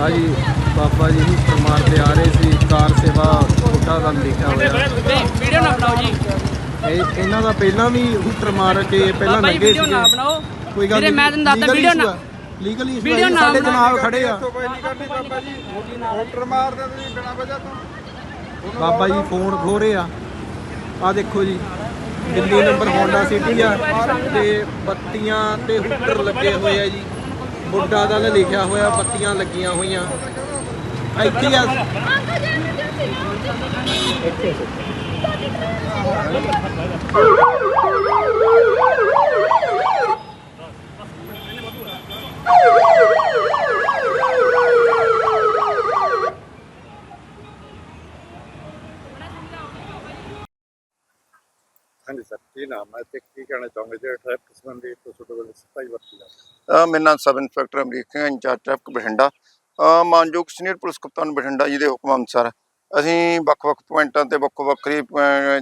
ਆ ਜੀ ਬਾਬਾ ਜੀ ਹੂਟਰ ਮਾਰਦੇ ਆ ਰਹੇ ਸੀ ਕਾਰ ਸੇਵਾ ਛੋਟਾ ਦਾ ਲਿਖਿਆ ਹੋਇਆ। ਵੀਡੀਓ ਨਾ ਬਣਾਓ ਜੀ। ਇਹ ਇਹਨਾਂ ਦਾ ਪਹਿਲਾਂ ਵੀ ਹੂਟਰ ਮਾਰ ਕੇ ਪਹਿਲਾਂ ਲੱਗੇ ਵੀਡੀਓ ਨਾ ਬਣਾਓ। ਕੋਈ ਗੱਲ ਵੀਰੇ ਮੈਂ ਤੁਹਾਨੂੰ ਦੱਸਦਾ ਵੀਡੀਓ ਨਾ ਲੀਗਲੀ ਵੀਡੀਓ ਨਾ ਸਾਡੇ ਜਨਾਬ ਖੜੇ ਆ। ਮੋਟਰ ਮਾਰਦੇ ਤੁਸੀਂ ਬਿਨਾ ਵਜ੍ਹਾ ਤੋਂ। ਬਾਬਾ ਜੀ ਫੋਨ ਖੋ ਰਹੇ ਆ। ਆ ਦੇਖੋ ਜੀ ਦਿੱਲੀ ਨੰਬਰ ਹੋਂਡਾ ਸਿਟੀ ਆ ਤੇ ਬੱਤੀਆਂ ਤੇ ਹੂਟਰ ਲੱਗੇ ਹੋਏ ਆ ਜੀ। ਬੁੱਢਾ ਦਾ ਲਿਖਿਆ ਹੋਇਆ ਬੱਤੀਆਂ ਲੱਗੀਆਂ ਹੋਈਆਂ। ਇੱਥੇ ਆ। ਹਾਂਜੀ ਸਰ ਕੀ ਨਾਮ ਹੈ ਤੇ ਕੀ ਕਹਿਣਾ ਚਾਹੋਗੇ? ਜਿਹੜੇ ਟ੍ਰੈਫਿਕ ਸੰਬੰਧੀ ਤੁਹਾਡੇ ਵੱਲੋਂ ਸਫ਼ਾਈ ਵਰਤੀ ਅ, ਮੇਰਾ ਨਾਮ sub inspector Amrik Singh incharge traffic Bathinda. ਮਾਨਯੋਗ ਸੀਨੀਅਰ ਪੁਲਿਸ ਕਪਤਾਨ ਬਠਿੰਡਾ ਜੀ ਦੇ ਹੁਕਮ ਅਨੁਸਾਰ ਅਸੀਂ ਵੱਖ-ਵੱਖ ਪੁਆਇੰਟਾਂ ਤੇ ਵੱਖੋ-ਵੱਖਰੀ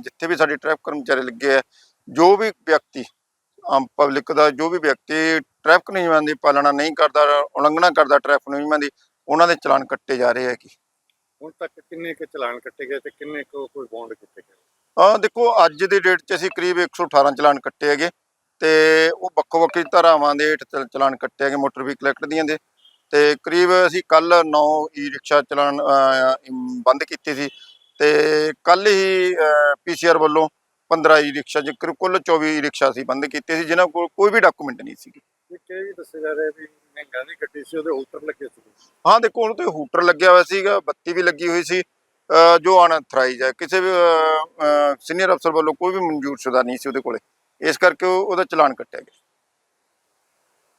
ਜਿੱਥੇ ਵੀ ਸਾਡੇ ਟ੍ਰੈਫਿਕ ਕਰਮਚਾਰੀ ਲੱਗੇ ਆ ਜੋ ਵੀ ਵਿਅਕਤੀ ਆਮ ਪਬਲਿਕ ਦਾ ਜੋ ਵੀ ਵਿਅਕਤੀ ਟ੍ਰੈਫਿਕ ਨਿਯਮਾਂ ਦੀ ਪਾਲਣਾ ਨਹੀਂ ਕਰਦਾ ਉਲੰਘਣਾ ਕਰਦਾ ਟ੍ਰੈਫਿਕ ਨਿਯਮਾਂ ਦੀ ਉਹਨਾਂ ਦੇ ਚਲਾਨ ਕੱਟੇ ਜਾ ਰਹੇ ਹੈ ਕਿ ਹੁਣ ਤੱਕ ਕਿੰਨੇ ਕੁ ਚਲਾਨ ਕੱਟੇ ਗਏ ਤੇ ਕਿੰਨੇ ਕੁ ਕੋਈ ਬੌਂਡ ਆ ਦੇਖੋ ਅੱਜ ਦੀ ਡੇਟ 'ਚ ਅਸੀਂ ਕਰੀਬ 118 ਚਲਾਨ ਕੱਟੇ ਹੈਗੇ ਤੇ ਉਹ ਵੱਖੋ ਵੱਖਰੀ ਧਾਰਾਵਾਂ ਦੇ ਹੇਠ ਚਲ- ਚਲਾਨ ਕੱਟੇ ਹੈਗੇ ਮੋਟਰ ਵਹੀਕਲ ਐਕਟ ਦੀਆਂ ਦੇ ਤੇ ਕਰੀਬ ਅਸੀਂ ਕੱਲ 9 ਈ ਰਿਕਸ਼ਾ ਚਲਾਨ ਬੰਦ ਕੀਤੇ ਸੀ ਤੇ ਕੱਲ ਹੀ ਪੀਸੀਆਰ ਵੱਲੋਂ 15 ਈ ਰਿਕਸ਼ਾ ਜਿਕਰ ਕੁੱਲ 24 ਈ ਰਿਕਸ਼ਾ ਸੀ ਬੰਦ ਕੀਤੇ ਸੀ ਜਿਨ੍ਹਾਂ ਕੋਲ ਕੋਈ ਵੀ ਡਾਕੂਮੈਂਟ ਨਹੀਂ ਸੀ ਇਹ ਕਿ ਵੀ ਦੱਸਿਆ ਜਾ ਰਿਹਾ ਵੀ ਮਹਿੰਗਾ ਦੀ ਗੱਡੀ ਸੀ ਉਹਦੇ ਉਲਟਰ ਲੱਗੇ ਸੀ। ਹਾਂ ਦੇਖੋ ਉਹਨੂੰ ਤੇ ਹੂਟਰ ਲੱਗਿਆ ਹੋਇਆ ਸੀਗਾ ਬੱਤੀ ਵੀ ਲੱਗੀ ਹੋਈ ਸੀ ਜੋ ਅਨਥਰਾਈਜ਼ ਹੈ, ਕਿਸੇ ਵੀ ਸੀਨੀਅਰ ਅਫਸਰ ਵੱਲੋਂ ਕੋਈ ਵੀ ਮਨਜ਼ੂਰ ਸ਼ੁਦਾ ਨਹੀਂ ਸੀ ਉਹਦੇ ਕੋਲੇ। ਇਸ ਕਰਕੇ ਉਹਦਾ ਚਲਾਨ ਕੱਟਿਆ ਗਿਆ।